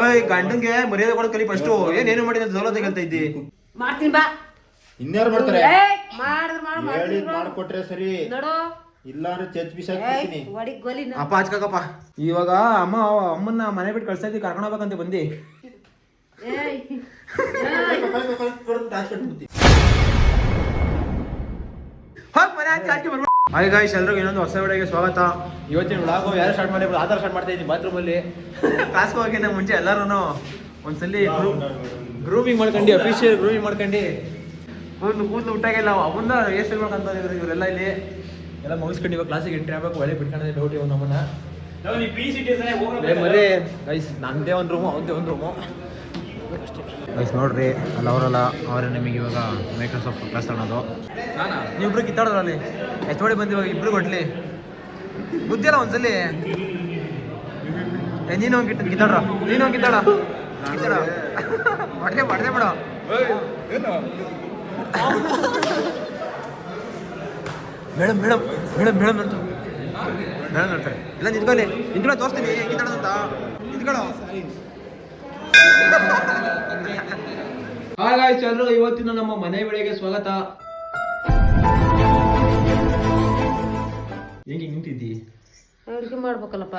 ಓಯ್ ಗಂಡಂಗೆ ಮರ್ಯಾದೆ ಕೊಡೋ ಕಲಿ ಫಸ್ಟ್ ಏನೇನು ಮಾಡಿದ ಅಂತ ತೆಗಂತ ಅಂತ ಇದ್ದಿ? ಮಾಡ್ತೀನಿ ಬಾ. ಇನ್ಯಾರು ಮಾಡ್ತಾರೆ? ಏಯ್ ಮಾಡಿದ್ರ ಮಾಡು ಹೇಳಿ ಮಾಡ್ತೀನಿ ಬಿಡು. ಮಾಡ್ಕೊಟ್ರೆ ಸರಿ. ನೋಡು. ಇಲ್ಲ ಅಂದ್ರೆ ಏಯ್ ಬಿಸಾಕ್ತೀನಿ ಗೋಲಿ ನಾ ಅಪ್ಪ ಹಚ್ಕಪ್ಪ ಇವಾಗ ಅಮ್ಮ ಅಮ್ಮನ್ನ ಮನೆ ಬಿಟ್ಟು ಕಳ್ಸಾ ಇದ್ದಿ ಕರ್ಕೊಂಡು ಹೋಗ್ಬೇಕಂತ ಬಂದಿ. ಏಯ್ ಹೋಗ್ ಮನೆ ಆಚೆ ಆಚೆ ಬರ್ಬೇಡ ಹಾಯ್ ಗಾಯ್ಸ್ ಎಲ್ರಿಗೂ ಇನ್ನೊಂದು ಹೊಸ ವಿಡಿಯೋಗೆ ಸ್ವಾಗತ. ಇವತ್ತಿನ ವ್ಲಾಗು ಯಾರು ಸ್ಟಾರ್ಟ್ ಮಾಡಿ ಆಧಾರ್ ಸ್ಟಾರ್ಟ್ ಮಾಡ್ತಾ ಇದ್ದೀನಿ ಬಾತ್ರೂಮಲ್ಲಿ ಕ್ಲಾಸ್ಗೆ ಹೋಗಿನ ಮುಂಚೆ ಎಲ್ಲರೂ ಒಂದ್ಸಲಿ ಗ್ರೂಮಿಂಗ್ ಮಾಡ್ಕೊಂಡು ಅಫಿಷಿಯಲ್ ಗ್ರೂಮಿಂಗ್ ಮಾಡ್ಕೊಂಡು. ಕೂದಲು ಕೂದಲು ಹುಟ್ಟಾಗಿಲ್ಲ ಅವನ್ನ ಎಷ್ಟು ಮಾಡ್ಕೊಂತ ಇವರೆಲ್ಲ ಇಲ್ಲಿ. ಎಲ್ಲ ಮುಗಿಸ್ಕೊಂಡು ಇವಾಗ ಕ್ಲಾಸಿಗೆ ಎಂಟ್ರಿ ಆಗ್ಬೇಕು ಒಳ್ಳೆ ಬಿಟ್ಕೊಂಡಿದ್ದೆ ಡೌಟಿ ಒಂದು ನಮ್ಮನ್ನ. ಮರೇ ಗೈಸ್ ನಂದೇ ಒಂದು ರೂಮು ಅವಂದೇ ಒಂದು ರೂಮು ಗೈಸ್ ನೋಡ್ರಿ ಅಲ್ಲಿ ಅವರಲ್ಲ ಅವರೇ ನಿಮಗೆ ಇವಾಗ ಮೈಕ್ರೋಸಾಫ್ಟ್ ಕ್ಲಾಸ್ ಅನ್ನೋದು ನೀವಿಬ್ರು ಕಿತ್ತಾಡೋದ್ರಲ್ಲಿ? ಎಷ್ಟು ಮಾಡಿ ಬಂದು ಇವಾಗ ಇಬ್ರು ಕೊಡ್ಲಿ ಬುದ್ಧಿ ಅಲ್ಲ ಒಂದ್ಸಲಿ. ಏ, ನೀನು ಹೋಗಿ ಕಿತ್ತ ಕಿತ್ತಾಡ್ರ? ನೀನು ಹೋಗಿ ಕಿತ್ತಾಡ? ಕಿತ್ತಾಡ? ಮಾಡ್ದೆ ಬಡ್ದೆ ಬಿಡ. ಮೇಡಮ್ ಮೇಡಮ್ ಮೇಡಮ್ ಮೇಡಮ್ ಅಂತ. ಮೇಡಮ್ ನೋಡ್ತಾರೆ ಇಲ್ಲ, ನಿಂತ್ಕೊಳ್ಳಿ. ನಿಂತ್ಕೊಳ್ಳೋ, ತೋರಿಸ್ತೀನಿ. ಕಿತ್ತಾಡೋದಂತ ನಿಂತ್ಕೊಳ್ಳೋ. ಹಾಗಾಯ್ತು ಎಲ್ಲರೂ ಇವತ್ತಿನ ನಮ್ಮ ಮನೆ ಬೆಳೆಗೆ ಸ್ವಾಗತ. ಹೇಗೆ ನಿಂತಿದ್ದಿ? ಅಡುಗೆ ಮಾಡ್ಬೇಕಲ್ಲಪ್ಪ.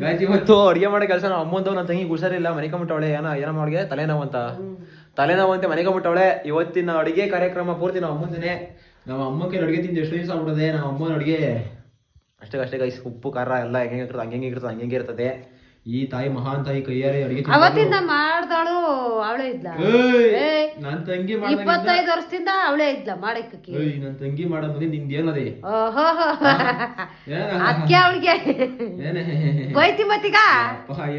ಗಾಯ್ಸ್ ಇವತ್ತು ಅಡುಗೆ ಮಾಡೋ ಕೆಲಸ ನಮ್ಮ ಅಮ್ಮಂದು ನನ್ನ ತಂಗಿ ಹುಷಾರಿಲ್ಲ ಮನೆಕೊಂಬಿಟ್ಟವಳೆ ಏನ ಏನ ಮಾಡ್ಗೆ ತಲೆನೋವು ಅಂತ. ತಲೆನೋವು ಅಂತ ಮನೆಕೊಂಬಿಟ್ಟವಳೆ ಇವತ್ತಿನ ಅಡುಗೆ ಕಾರ್ಯಕ್ರಮ ಪೂರ್ತಿ ನಮ್ಮ ಅಮ್ಮಂದನೆ ನಮ್ಮ ಅಮ್ಮಕ್ಕೆ ಅಡುಗೆ ತಿಂದು ಎಷ್ಟು ದಿವಸ ಆಗ್ಬಿಡದೆ ನಮ್ಮ ಅಮ್ಮನ ಅಡುಗೆ. ಅಷ್ಟೇ ಅಷ್ಟೇ ಗೈಸ್ ಉಪ್ಪು ಖಾರ ಎಲ್ಲ ಹೆಂಗೆ ಇರ್ತದೆ ಹಂಗೆ ಇರ್ತದೆ ಹಂಗೆ ಇರ್ತದೆ. ಈ ತಾಯಿ ಮಹಾನ್ ತಾಯಿ ಕೈಯಾರೆ ಅಡಿಗೆ ಅವತ್ತಿಂದ ಮಾಡ್ದಾಳು ಅವಳೇ ಇದ್ಲ. ನನ್ ತಂಗಿ ಇಪ್ಪತ್ತೈದು ವರ್ಷದಿಂದ ಅವಳೇ ಇದ್ಲ ಮಾಡಕ್ಕೆ. ನನ್ ತಂಗಿ ಮಾಡೋ ಮುಂದೆ? ನಿಂದ ಏನದೆ ಅಕ್ಕೆ ಅವಳಿಗೆ. ಬೈತಿ ಮತ್ತೀಗ?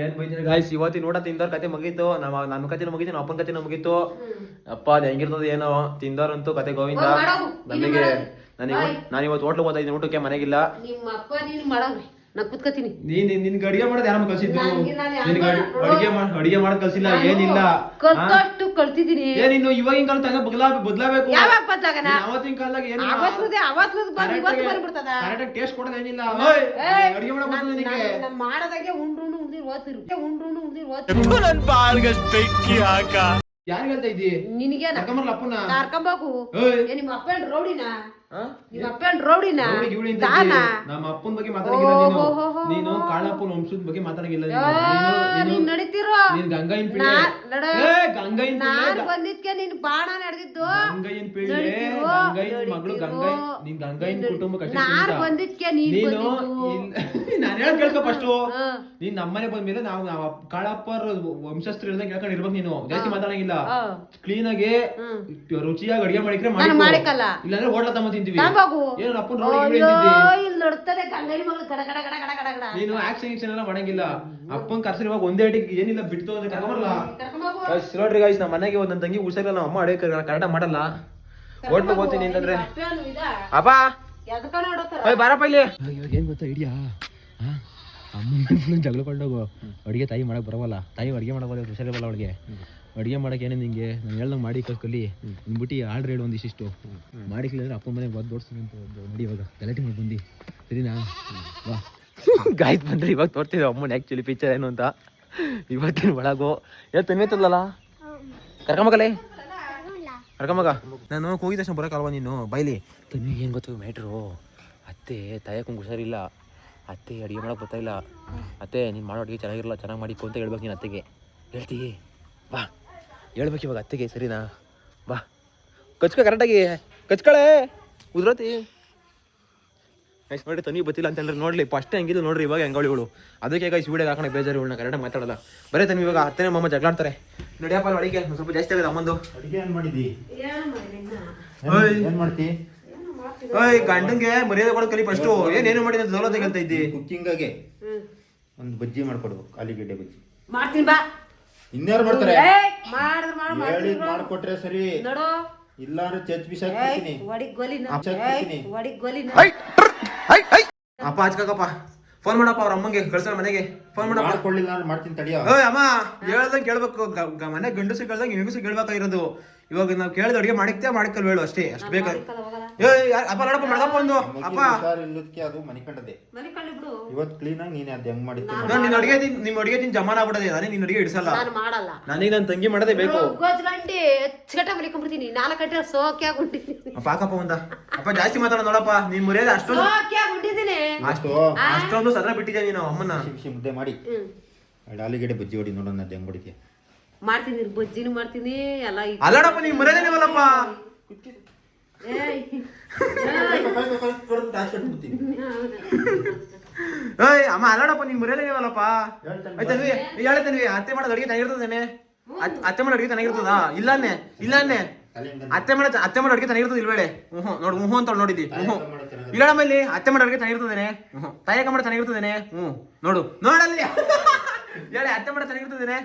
ಏನ್ ಬೈತಿ ಗಾಯ್ಸ್ ಇವತ್ತಿ ನೋಡ ತಿಂದವ್ರ ಕತೆ ಮುಗೀತು. ನಮ್ಮ ನನ್ನ ಕತೆ ಮುಗೀತು ನಮ್ಮ ಅಪ್ಪನ ಕತೆ ಮುಗೀತು. ಅಪ್ಪ ಅದ್ ಹೆಂಗಿರ್ತದ ಏನೋ? ತಿಂದವ್ರಂತೂ ಕತೆ ಗೋವಿಂದ. ನನಗೆ. ನಾನು ಇವತ್ತು ಹೋಟ್ಲು ಹೋಗ್ತಾ ಇದ್ದೀನಿ ಊಟಕ್ಕೆ ಮನೆಗಿಲ್ಲ. ನಿಮ್ಮ ಅಪ್ಪ ನೀನು ಮಾಡವ್ರಿ ನಾ ಕುತ್ಕತೀನಿ. ನೀನ್ ನಿನ್ಗೆ ಅಡಿಗೆ ಮಾಡೋದು ಕಲ್ಸಿದ್ದು ನನ್ಗೆ ಅಡಿಗೆ ಮಾಡಿ ಅಡಿಗೆ ಮಾಡ ಕಲ್ಸಿಲ್ಲ ಏನಿಲ್ಲ? ಕಲ್ತಷ್ಟು ಕಲ್ತಿದ್ದೀನಿ ಇವಾಗಿನ ಕಾಲ ತಂಗ ಬದಲಾ ಬದಲಾಬೇಕು. ಯಾವಾಗ ಬದ್ದಾಗನ ಅವತ್ತಿನ ಕಾಲದಾಗ ಏನಿಲ್ಲ. ಅವತ್ತುದೇ ಅವತ್ತು ಬಂದು ಇವತ್ತು ಬಂದ್ಬಿಡ್ತದ. ಕರೆಕ್ಟಾಗಿ ಟೇಸ್ಟ್ ಕೊಡೋದು ಏನಿಲ್ಲ. ನಿನಗೆ. ನಾನ್- ನಾನ್ ಮಾಡದಾಗೆ ಉಂಡ್ರು ಉಂಡ್ರು ಓದ್ತಿರು ಉಂಡ್ರು ಉಂಡ್ರು ಓದ್ತಿರು ಯಾರಿಗೆ ಹೇಳ್ತಾ ಇದ್ದಿ? ನಿನಗೆ ಕರ್ಕೊಂಬರ್ಲ ಅಪ್ಪನ ಕರ್ಕೊಂಬೋಗು ಏಯ್. ಏ ನಿಮ್ಮ ಅಪ್ಪ ರೌಡಿನ? ನಮ್ಮ ಅಪ್ಪನ ಬಗ್ಗೆ ಮಾತಾಡಂಗಿಲ್ಲ ನೀನು. ನೀನು ಹೋ. ಕಾಳಪ್ಪನ ವಂಶದ ಬಗ್ಗೆ ಮಾತಾಡಂಗಿಲ್ಲ ನೀನು. ನಡೀತಿರೋ. ನೀನ್ ಗಂಗಾಯಿನ್ ನಾನ್ ಬಂದಿದ್ಕೆ ನೀನ್ ಬಾಣ ನಡೆದಿದ್ದು. ಮಗಳು ಕುಟುಂಬ ಬಂದಿದ್ಕೆ ಕೇಳ್ಕೊ ಫಸ್ಟ್ ನಮ್ಮನೆ ಬಂದ್ಮೇಲೆ ನಾವು ನಾವು ಕಾಳಪ್ಪರ ವಂಶಸ್ಥರು ಇಲ್ದಂಗೆ ಹೇಳ್ಕೊಂಡು ಇರ್ಬೇಕು ನೀನು. ಜಾಸ್ತಿ ಮಾತಾಡಂಗಿಲ್ಲ. ಕ್ಲೀನ್ ಆಗಿ ರುಚಿಯಾಗಿ ಅಡಿಗೆ ಮಾಡಿಕ್ರೆ ಮಾಡಿ ಮಾಡಿಕಲ್ಲ. ಇಲ್ಲಾಂದ್ರೆ ಹೋಟ್ಲ ತಮ್ಮ ತಿಂತೀವಿ. ಅಪ್ಪನ ರೋಡ್ ಅಯ್ಯೋ ಇಲ್ಲಿ ನೋಡ್ತಾರೆ ಗಂಗೈ ಮಗಳು ಕಡ ಗಡ ಗಡ ಗಡ ಗಡ ನೀನು ಆಕ್ಷನ್ ಗಿಕ್ಷನ್ ಎಲ್ಲ ಮಾಡಂಗಿಲ್ಲ. ಅಪ್ಪನ್ ಕರ್ಸರಿ ಇವಾಗ ಒಂದೇ ಅಡಿಗೆ ಏನಿಲ್ಲ ಬಿಡ್ತು ಅಂದ್ರೆ ಕರ್ಕೊಂಬರಲ್ಲ ಗೈಸ್ ನೋಡ್ರಿ ಗೈಸ್ ನಮ್ಮ ಮನೆಗೆ ಒಂದ್ ತಂಗಿ ಹುಷಾರಿಲ್ಲ ನಮ್ಮ ಅಮ್ಮ ಅಡಿಗೆ ಕರೆಕ್ಟ್ ಮಾಡಲ್ಲ. ಹೋಟ್ಲು ಹೋಗ್ತೀನಿ ಅಂತಂದ್ರೆ ಅಪ್ಪ? ಓಯ್ ಬಾರಪ್ಪ ಇಲ್ಲಿ. ಏನ್ ಗೊತ್ತಾ ಇಡಿಯಾ ಅಮ್ಮ ಫುಲ್ ಜಗಳ ಕೊಂಡೋಗು. ಅಡಿಗೆ ತಾಯಿ ಮಾಡಕ್ ಬರವಲ್ಲ. ತಾಯಿ ಅಡಿಗೆ ಮಾಡಕ್ ಬರೋದು ಹುಷಾರಿರಲ್ಲ ಅವಳಿಗೆ. ಅಡಿಗೆ ಮಾಡೋಕೆ ಏನೇ ನಿಂಗೆ? ನಾನು ಹೇಳ್ದಂಗೆ ಮಾಡಿ ಕಲಿ. ನಿನ್ಬಿಟ್ಟು ಆರ್ಡ್ರ್ ಹೇಳು ಒಂದಿಷ್ಟು ಮಾಡಿಕ್ಲಿಲ್ಲ ಅಂದ್ರೆ ಅಪ್ಪ ಮನೆಗೆ ಬಂದು ತೋರಿಸ್ತೀನಿ ಅಂತ ನಡಿ ಇವಾಗ. ಗಲಾಟೆ ಮಾಡಿ ಬಂದು. ಸರಿನಾ? ವಾ ಗಾಯ್ತು ಬಂದರೆ ಇವಾಗ ತೋರ್ತಿದ್ದೆ ಅಮ್ಮನ ಆ್ಯಕ್ಚುಲಿ ಪಿಕ್ಚರ್ ಏನು ಅಂತ. ಇವತ್ತಿನ ಒಳಗು? ಇವತ್ತು ತಿನ್ಬೇತಲ್ಲ ಕರ್ಕೊಂಬಕಲೇ ಕರ್ಕೊಂಬಗ. ನಾನು ಹೋಗಿದ ತಕ್ಷಣ ಬರೋಕ್ಕಲ್ವ ನೀನು? ಬೈಲಿ ತನ್ನಿಗೆ ಏನು ಗೊತ್ತು ಮ್ಯಾಟ್ರು? ಅತ್ತೆ ತಾಯಕ್ಕಂಗೆ ಹುಷಾರಿಲ್ಲ. ಅತ್ತೆ ಅಡುಗೆ ಮಾಡೋಕೆ ಬರ್ತಾಯಿಲ್ಲ ಅತ್ತೆ ನೀನು ಮಾಡೋ ಅಡುಗೆ ಚೆನ್ನಾಗಿರಲ್ಲ ಚೆನ್ನಾಗಿ ಮಾಡಿಕೊ ಅಂತ ಹೇಳ್ಬೇಕು ನೀನು ಅತ್ತೆಗೆ. ಹೇಳ್ತೀವಿ ಬಾ. ಹೇಳ್ಬೇಕು ಇವಾಗ ಅತ್ತೆಗೆ ಸರಿನಾ? ಬಾ. ಕಚ್ಕೋ ಕರೆಕ್ಟಾಗಿ. ಕಚ್ಕಳೆ. ಉದ್ರತಿ. ಗೈಸ್ ನೋಡಿ ತನಿಗೆ ಬತ್ತಿಲ್ಲ ಅಂತ ಹೇಳಿದ್ರೆ ನೋಡ್ಲಿ. ಫಸ್ಟ್ ಹೆಂಗಿದ್ರು ನೋಡ್ರಿ ಇವಾಗ ಹೆಂಗಳಿಗಳು ಅದಕ್ಕೆ ಗೈಸ್ ವಿಡಿಯೋ ಹಾಕೋಣ ಬೇಜಾರು ಇವಳನ್ನ ಕರೆಕ್ಟಾಗಿ ಮಾತಾಡಲ್ಲ. ಬರೀ ತನಿ ಇವಾಗ ಅತ್ತನೇ ಮಾಮ ಜಗಳಾಡ್ತಾರೆ. ನಡಿಯಪ್ಪ ಅಡಿಗೆ ಸ್ವಲ್ಪ ಜಾಸ್ತಿ ಆಗಿದೆ ಅಮ್ಮಂದು. ಅಡಿಗೆ ಏನ್ ಮಾಡಿದಿ? ಏನು ಮಾಡ್ತಿ? ಓಯ್ ಗಂಡಂಗೆ ಮರ್ಯಾದೆ ಕೊಡೋ ಕಲಿ ಫಸ್ಟ್ ಏನೇನು ಮಾಡಿದ ಅಂತ ದೌಲತ್ ಅಂತ ಇದ್ದಿ? ಕುಕ್ಕಿಂಗಾಗೆ ಒಂದು ಬಜ್ಜಿ ಮಾಡ್ಕೊಡ್ಬೇಕು ಆಲಿಗೆಡ್ಡೆ ಬಜ್ಜಿ. ಮಾಡ್ತೀನಿ ಬಾ. ಇನ್ಯಾರು ಮಾಡ್ತಾರೆ? ಮಾಡಿದ್ರ ಮಾಡು. ಮಾಡ್ಕೊಟ್ರೆ ಸರಿ. ಇಲ್ಲಾರು ಇಲ್ಲ ಅಂದ್ರೆ ಗೊಲಿನ ಗೊಲಿನ ಅಪ್ಪ ಹಚ್ಕಪ್ಪ ಫೋನ್ ಮಾಡಪ್ಪ ಅವ್ರ ಅಮ್ಮಂಗೆ ಕಳ್ಸೋಣ ಮನೆಗೆ. ಫೋನ್ ಮಾಡಪ್ಪ. ಮಾಡ್ಕೊಳ್ಳಿಲ್ಲ ಅಂದ್ರೆ ಮಾಡ್ತೀನಿ ತಡಿಯೋ. ಅಮ್ಮ ಹೇಳ್ದಂಗೆ ಕೇಳ್ಬೇಕು. ಗ- ಗ- ಮನೆ ಗಂಡಸು ಕೇಳ್ದಂಗೆ ಹೆಂಗಸು ಕೇಳ್ಬೇಕಾಗಿರೋದು. ಇವಾಗ ನಾವು ಕೇಳಿದ ಅಡುಗೆ ಮಾಡಿಕ್ತೇ ಮಾಡಿಕಲ್ ಹೇಳು ಅಷ್ಟೇ ಅಷ್ಟು ಬೇಕಾ ಏ ಯಾರ್- ಅಪ್ಪ ನೋಡಪ್ಪ ಮಡಗಪ್ಪ ಒಂದು ಅಪ್ಪ. ಹುಷಾರ್ ಇಲ್ಲದಕ್ಕೆ ಅದು ಮನೆ ಕಂಡದೆ ಮನೆ ಕಳ್ಳಿ ಬಿಡು. ಇವತ್ತು ಕ್ಲೀನ್ ಆಗಿ ನೀನ್ ಅದ್ ಹೆಂಗ್ ಮಾಡಿತ್ತು ನಾನು ನಿನ್ನ ಅಡಿಗೆ ತಿನ್- ನಿಮ್ಮ ಅಡಿಗೆ ತಿನ್ ಜಮಾನ ಆಗ್ಬಿಡದೆ. ನಾನೇ ನಿನ್ನ ಅಡಿಗೆ ಇಡಿಸಲ್ಲ ನಾನು ಮಾಡಲ್ಲ. ನನಗೆ ನನ್ನ ತಂಗಿ ಮಾಡದೆ ಬೇಕು. ಗೊಜ್ಗಂಡಿ ಹೆಚ್ಚುಗಟ್ಟ ಮಲಿಕೊಂಡ್ಬಿಡ್ತೀನಿ. ನಾಲ್ಕು ಗಂಟೆ ಸೋಕೆ ಆಗ್ಬಿಟ್ಟಿದ್ದೀನಿ. ಅಪ್ಪ ಹಾಕಪ್ಪ ಒಂದ. ಅಪ್ಪ ಜಾಸ್ತಿ ಮಾತಾಡ ನೋಡಪ್ಪ. ನೀನ್ ಮುರಿಯೋದು ಅಷ್ಟೊಂದು ಸೋಕೆ ಆಗ್ಬಿಟ್ಟಿದ್ದೀನಿ. ಅಷ್ಟು ಅಷ್ಟೊಂದು ಸದನ ಬಿಟ್ಟಿದ್ಯಾ ನೀನು ಅಮ್ಮನ ಬಿಸಿ ಬಿಸಿ ಮುದ್ದೆ ಮಾಡಿ. ಹ್ಮ್. ಎರಡು ಆಲೂಗಡ್ಡೆ ಬಜ್ಜಿ ಹೊಡಿ ನೋಡೋಣ ಅದ್ ಹೆಂಗ್ ಹೊಡಿತೀಯ. ಮಾಡ್ತೀನಿ ಬಜ್ಜಿನೂ ಮಾಡ್ತೀನಿ ಎಲ್ಲ ಅಲ್ಲಡಪ್ಪ ನೀನ್. ಏಯ್. ಅಮ್ಮ ಅಲ್ಲಡಪ್ಪ ನೀನ್ ಮುರಿಯೋದೇನಿವಲ್ಲಪ್ಪ ನೀವಲ್ಲಪ್ಪ ಆಯ್ತನ್ವಿ ಹೇಳ್ತೇನ್ವಿ ಅತ್ತೆ ಮಾಡೋದು ಅಡಿಗೆ ಚೆನ್ನಾಗಿರ್ತದೇನೆ ಅತ್- ಅತ್ತೆ ಮಾಡೋ ಅಡಿಗೆ ಚೆನ್ನಾಗಿರ್ತದಾ ಇಲ್ಲಾನೆ ಇಲ್ಲಾನೆ ತಲೆಯಿಂದ ಅತ್ತೆ ಮಾಡ ಅತ್ತೆ ಮಾಡೋ ಅಡಿಗೆ ಚೆನ್ನಾಗಿರ್ತದೆ ಇಲ್ಬೇಳೆ ಹ್ಞೂ ನೋಡು ಹ್ಞೂ ಅಂತ ನೋಡಿದ್ದಿ. ಹ್ಞೂ. ಇಲ್ಲಮ್ಮ ಇಲ್ಲಿ ಅತ್ತೆ ಮಾಡೋ ಅಡಿಗೆ ಚೆನ್ನಾಗಿರ್ತದೇನೆ ಹ್ಞೂ. ತಾಯಕ ಮಾಡೋ ಚೆನ್ನಾಗಿರ್ತದೇನೆ ಹ್ಞೂ. ನೋಡು. ನೋಡಲ್ಲಿ. ಹೇಳಿ ಅತ್ತೆ ಮಾಡೋ ಚೆನ್ನಾಗಿರ್ತದೇನೆ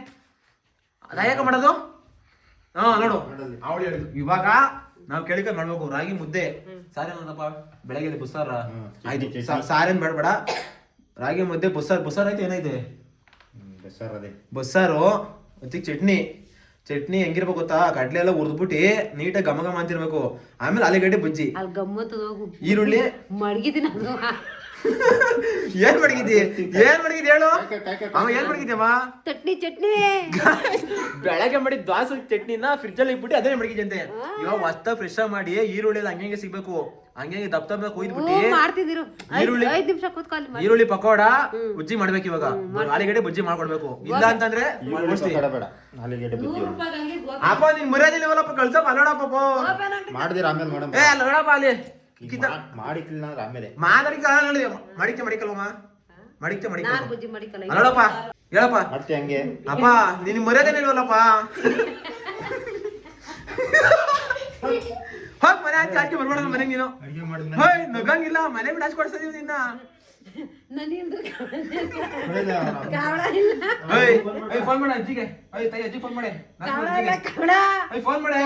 ತಾಯಕ ಮಾಡೋದು? ಹಾ ನೋಡು. ಅವಳು ಹೇಳಿದ್ರು ಇವಾಗ ನಾವು ಕೇಳಿಕ ಮಾಡ್ಬೇಕು ರಾಗಿ ಮುದ್ದೆ. ಸಾರೇನಪ್ಪ ಬೆಳಗ್ಗೆ ಬುಸ್ಸಾರ. ಆಯ್ತು ಸಾ- ಸಾರೇನ್ ಬೇಡ ಬೇಡ ರಾಗಿ ಮುದ್ದೆ ಬುಸ್ಸಾರ್ ಬುಸ್ಸಾರ್ ಐತೆ ಏನೈತೆ ಬಸ್ಸಾರ್ ಅದೇ. ಬಸ್ಸಾರು ಮತ್ತೆ ಚಟ್ನಿ. ಚಟ್ನಿ ಹೆಂಗಿರ್ಬೇಕು ಗೊತ್ತಾ? ಕಡ್ಲೆ ಎಲ್ಲ ಹುರಿದ್ಬಿಟ್ಟು ನೀಟಾಗಿ ಘಮ ಘಮ ಅಂತಿರ್ಬೇಕು. ಆಮೇಲೆ ಆಲೂಗಡ್ಡೆ ಬಜ್ಜಿ. ಅಲ್ಲಿ ಈರುಳ್ಳಿ. ಮಡಗಿದ್ದೀನಿ ಅದು ಏನ್ ಮಡಗಿದ್ದಿ? ಏನ್ ಮಡಗಿದ್ ಹೇಳು? ಅವ ಏನ್ ಮಡಗಿದ್ಯಮ್ಮ ಚಟ್ನಿ ಚಟ್ನಿ. ಬೆಳಗ್ಗೆ ಮಾಡಿದ ದ್ವಾಸ ಚಟ್ನಿನ ಫ್ರಿಜ್ ಅಲ್ಲಿ ಇಟ್ಬಿಟ್ಟು ಅದೇ ಮಡಗಿದ್ಯಂತೆ. ಇವಾಗ ಹೊಸ್ತ ಫ್ರೆಶ್ ಮಾಡಿ ಈರುಳ್ಳಿ ಎಲ್ಲ ಹಂಗೆ ಸಿಗ್ಬೇಕು. ಹಂಗೆ ದಪ್ಪ ದಪ್ಪ ಕೊಯ್ದ್ಬಿಟ್ಟು ಮಾಡ್ತಿದ್ರು ಈರುಳ್ಳಿ- ಐದ್ ನಿಮಿಷ ಕೂತ್ಕೊಳ್ಳಿ ಮಾಡಿ. ಈರುಳ್ಳಿ ಪಕೋಡ ಬುಜ್ಜಿ ಮಾಡ್ಬೇಕು ಇವಾಗ. ಆಲೂಗಡ್ಡೆ ಬುಜ್ಜಿ ಮಾಡ್ಕೊಡ್ಬೇಕು. ಇಲ್ಲ ಅಂತಂದ್ರೆ ಅಪ್ಪ ನಿನ್ ಮರ್ಯಾದಿಲ್ಲ ಕಳ್ಸಪ್ಪ ಅಲ್ಲೋಡಪ್ಪ ಮಾಡಿದಿರ ಆಮೇಲೆ ಮೇಡಮ್ ಏ ಅಲ್ಲೋಡಪ್ಪ ಅಲ್ಲಿ. ಮಾಡಿಕ್ಲಿಲ್ಲ ಅಂದ್ರೆ ಆಮೇಲೆ ಮಾತಾಡಿಕ ನೋಡಿ ಮಡಿಕೆ ಮಡಿಕಲ್ವಮ್ಮ ಮಡಿಕೆ ಮಡಿಕೆ ನಾನ್ ಬಜ್ಜಿ ಮಾಡಿಕಲ್ಲ ಅಲ್ಲೋಡಪ್ಪ ಹೇಳಪ್ಪ. ಮಾಡ್ತೀಯ ಹಂಗೆ? ಅಪ್ಪ ನಿನ್ ಮರ್ಯಾದೇನಿಲ್ವಲ್ಲಪ್ಪ ಹೋಗ್ ಮನೆ ಹಾಕಿ ಹಾಕಿ ಬರ್ಬೇಡ ನಮ್ಮ ಮನೆಗೆ ನೀನು. ಅಡಿಗೆ ಮಾಡಿದ್ಮೇಲೆ ಹೋಯ್ ನಗಂಗಿಲ್ಲ ಮನೆ ಬಿಟ್ಟು ಹಚ್ಕೊಡ್ಸ್ತೀವಿ ನಿನ್ನ. ನನಗೆ ಹೊಡೆದ ಕಾವಳ ಇಲ್ಲ. ಓಯ್ ಓಯ್ ಫೋನ್ ಮಾಡ ಅಜ್ಜಿಗೆ. ಓಯ್ ತಾಯಿ ಅಜ್ಜಿ ಫೋನ್ ಮಾಡಿ. ಕಾವಳ ಇಲ್ಲ ಕಾವಳ ಓಯ್ ಫೋನ್ ಮಾಡಿ.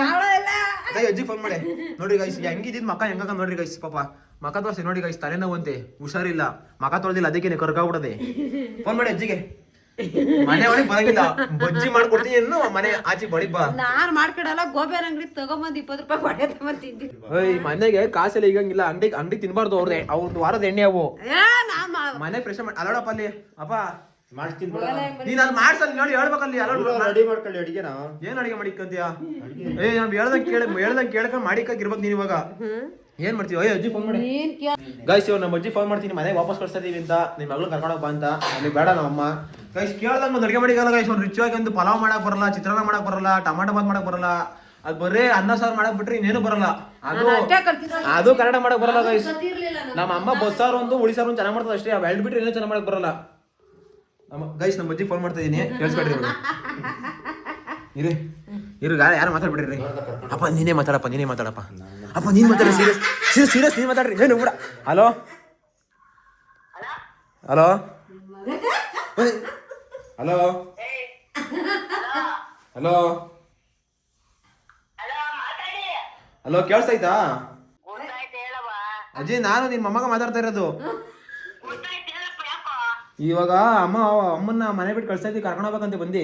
ಕಾವಳ ಅಜ್ಜಿಗೆ ಫೋನ್ ಮಾಡಿ. ನೋಡ್ರಿ ಗೈಸ್ ಹೆಂಗಿದ್ದಿದ್ ಮಕ್ಕ ಹೆಂಗ ನೋಡ್ರಿ ಗೈಸ್ ಪಾಪ. ಮಕ ತೋರ್ಸಿ ನೋಡಿ ಗೈಸ್ ತಲೆನೋವಂತೆ ಹುಷಾರಿಲ್ಲ. ಮಕ ತೋರ್ದಿಲ್ಲ ಅದಕ್ಕೆ ಕರ್ಕಾಗ್ಬಿಡದೆ ಫೋನ್ ಮಾಡಿ ಅಜ್ಜಿಗೆ. ಮನೆ ಒಳಗೆ ಬರಂಗಿಲ್ಲ. ಬಜ್ಜಿ ಮಾಡ್ಕೊಡ್ತೀನಿ ಇನ್ನು ಮನೆ ಆಚೆ ಬಡಿ ಬಾ. ನಾನ್ ಮಾಡ್ಕೊಡಲ್ಲ ಗೋಬಿ ಅಂಗಡಿ ತಗೊಂಬಂದ್ ಇಪ್ಪತ್ತು ರೂಪಾಯಿ ಹೊಡೆ ಓಯ್ ಮನೆಗೆ ಕಾಸೆಲ್ಲ ಈಗಂಗಿಲ್ಲ. ಅಂಗಡಿ ಅಂಗಡಿ ತಿನ್ಬಾರ್ದು ಅವ್ರದ್ದು ಅವ್ರದ್ದು ವಾರದ ಎಣ್ಣೆ ಅವು. ಮನೆ ಫ್ರೆಶ್ ಮಾಡಿ ಅಲ್ಲೋಡಪ್ಪ ಅಲ್ಲಿ. ಅಪ್ಪ. ಮಾಡ್ತೀನಿ ನೀನ್ ಅಲ್ಲಿ ಮಾಡ್ಸಲ್ ನೋಡಿ ಹೇಳ್ಬೇಕಲ್ಲಿ ಅಲ್ಲೋಡ್ ರೆಡಿ ಮಾಡ್ಕೊಳ್ಳಿ ಅಡಿಗೆ ನಾವು. ಏನ್ ಅಡಿಗೆ ಮಾಡಿಕ್ಕಂತೀಯ ಏ ನಾವ್ ಹೇಳ್ದಂಗ್ ಕೇಳ ಹೇಳ್ದಂಗ್ ಕೇಳ್ಕೊಂಡ್ ಮಾಡಿಕ್ಕಾಗಿರ್ಬೇಕು ನೀನ್ ಇವಾಗ. ಏನ್ ಮಾಡ್ತೀವಿ ಅಯ್ಯೋ ಅಜ್ಜಿ ಫೋನ್ ಮಾಡಿ. ಗೈಸ್ ಇವಾಗ ನಮ್ಮ ಅಜ್ಜಿ ಫೋನ್ ಮಾಡ್ತೀನಿ ಮನೆಗೆ ವಾಪಸ್ ಕಳ್ಸ್ತಾ ಅಂತ. ನಿಮ್ ಮಗಳು ಕರ್ಕೊಂಡೋಗ್ ಬಾ ಅಂತ. ಅಲ್ಲಿ ಬೇಡ ನಮ್ಮ ಅಮ್ಮ. ಗೈಸ್ ಕೇಳ್ದಂಗ್ ಒಂದ್ ಅಡಿಗೆ ಮಾಡಿಕಲ್ಲ ಗೈಸ್ ಒಂದು ರಿಚ್ ಆಗಿ ಒಂದು ಪಲಾವ್ ಮಾಡಕ್ ಬರಲ್ಲ ಚಿತ್ರಾನ್ನ ಮಾಡಕ್ ಬರಲ್ಲ ಟಮಾಟೋ ಬಾತ್ ಮಾಡಕ್ ಬರಲ್ಲ. ಅದ್ ಬರೇ ಅನ್ನ ಸಾರು ಮಾಡಕ್ ಬಿಟ್ರಿ ಇನ್ನೇನು ಬರಲ್ಲ. ಅದು. ಅದು ಕನ್ನಡ ಮಾಡಕ್ ಬರಲ್ಲ ಗೈಸ್ ನನಗೆ. ನಮ್ಮ ಅಮ್ಮ ಬಸ್ಸಾರು ಒಂದು ಉಳಿಸಾರು ಒಂದು ಚೆನ್ನಾಗಿ ಮಾಡ್ತದೆ ಅಷ್ಟೇ. ಅವ್ ಬಿಟ್ರೆ ಇನ್ನೂ ಚೆನ್ನಾಗಿ ಮಾಡಕ್ ಬರಲ್ಲ. ನಮ್ಮ ಗೈಸ್ ನಮ್ಮ ಅಜ್ಜಿ ಫೋನ್ ಮಾಡ್ತಾ ಇದೀನಿ. ಕೇಳಿಸ್ಕೊಡ್ರಿ ಇರಿ. ಇರು ಯಾರು ಮಾತಾಡ್ಬಿಡ್ರಿ ಅಪ್ಪ ನೀನೇ ಮಾತಾಡಪ್ಪ ನೀನೇ ಮಾತಾಡಪ್ಪ. ಅಪ್ಪ ನೀನ್ ಮಾತಾಡ್ರಿ ಸೀರಿಯಸ್ ಸೀರಿಯಸ್ ಸೀರಿಯಸ್ ನೀನ್ ಮಾತಾಡ್ರಿ. ಏನು ಬಿಡ hello? Hello? Hello? Hello? Hello ಕೇಳಿಸ್ತಾಯ್ತಾ? ಅಜ್ಜಿ ನಾನು ನಿನ್ ಮೊಮ್ಮಗ ಮಾತಾಡ್ತಾ ಇರೋದು. ಇವಾಗ ಅಮ್ಮ ಅಮ್ಮನ್ನ ಮನೆ ಬಿಟ್ಟು ಕಳ್ಸ್ತಾ ಇದ್ದೀವಿ ಕರ್ಕೊಂಡು ಹೋಗ್ಬೇಕಂತ ಬಂದಿ.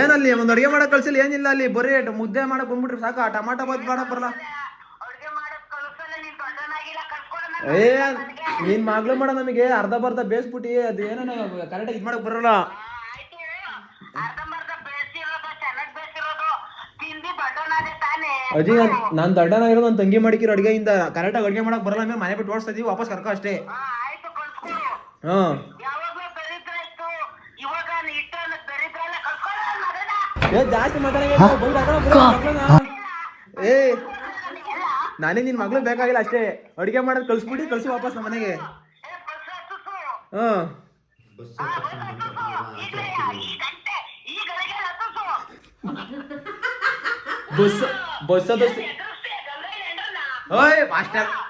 ಏನಲ್ಲಿ ಒಂದು ಅಡುಗೆ ಮಾಡಕ್ ಕಳ್ಸಿಲ್ಲ ಏನಿಲ್ಲ ಅಲ್ಲಿ ಬರೀ ಮುದ್ದೆ ಮಾಡಕ್ ಬಂದ್ಬಿಟ್ರಿ ಸಾಕು ಆ ಟಮಾಟ ಬಾತ್ ಮಾಡಕ್ ಬರಲ್ಲ. ಏ ನಿನ್ ಮಗಳು ಮಾಡ ನಮಗೆ ಅರ್ಧ ಬರ್ಧ ಬೇಸ್ಬಿಟ್ಟಿ ಅದು ಏನೋ ಕರೆಕ್ಟ್ ಇದು ಮಾಡಕ್ ಬರಲ್ಲ. ಅಜ್ಜಿ ನಾನ್ ನಾನು ದಡ್ಡನ ಇರೋ ನನ್ ತಂಗಿ ಮಾಡಿಕಿರೋ ಅಡುಗೆಯಿಂದ ಕರೆಕ್ಟಾಗಿ ಅಡುಗೆ ಮಾಡಕ್ ಬರಲ್ಲ ಮನೆ ಬಿಟ್ಟು ಓಡಿಸ್ತಾ ಇದೀವಿ ವಾಪಸ್ ಕರ್ಕೋ ಅಷ್ಟೇ. ಹಾ ಏ ಜಾಸ್ತಿ. ಏ ನಾನೇ ನಿನ್ ಮಗಳು ಬೇಕಾಗಿಲ್ಲ ಅಷ್ಟೇ ಅಡಿಗೆ ಮಾಡೋದ್ ಕಳ್ಸ್ಬಿಡಿ ಕಳ್ಸಿ ವಾಪಸ್ ನಮ್ಮ ಮನೆಗೆ ಹಾ ಬಸ್ ಬಸ್ ಅದು ಓಯ್ ಮಾಸ್ಟರ್ ಆ-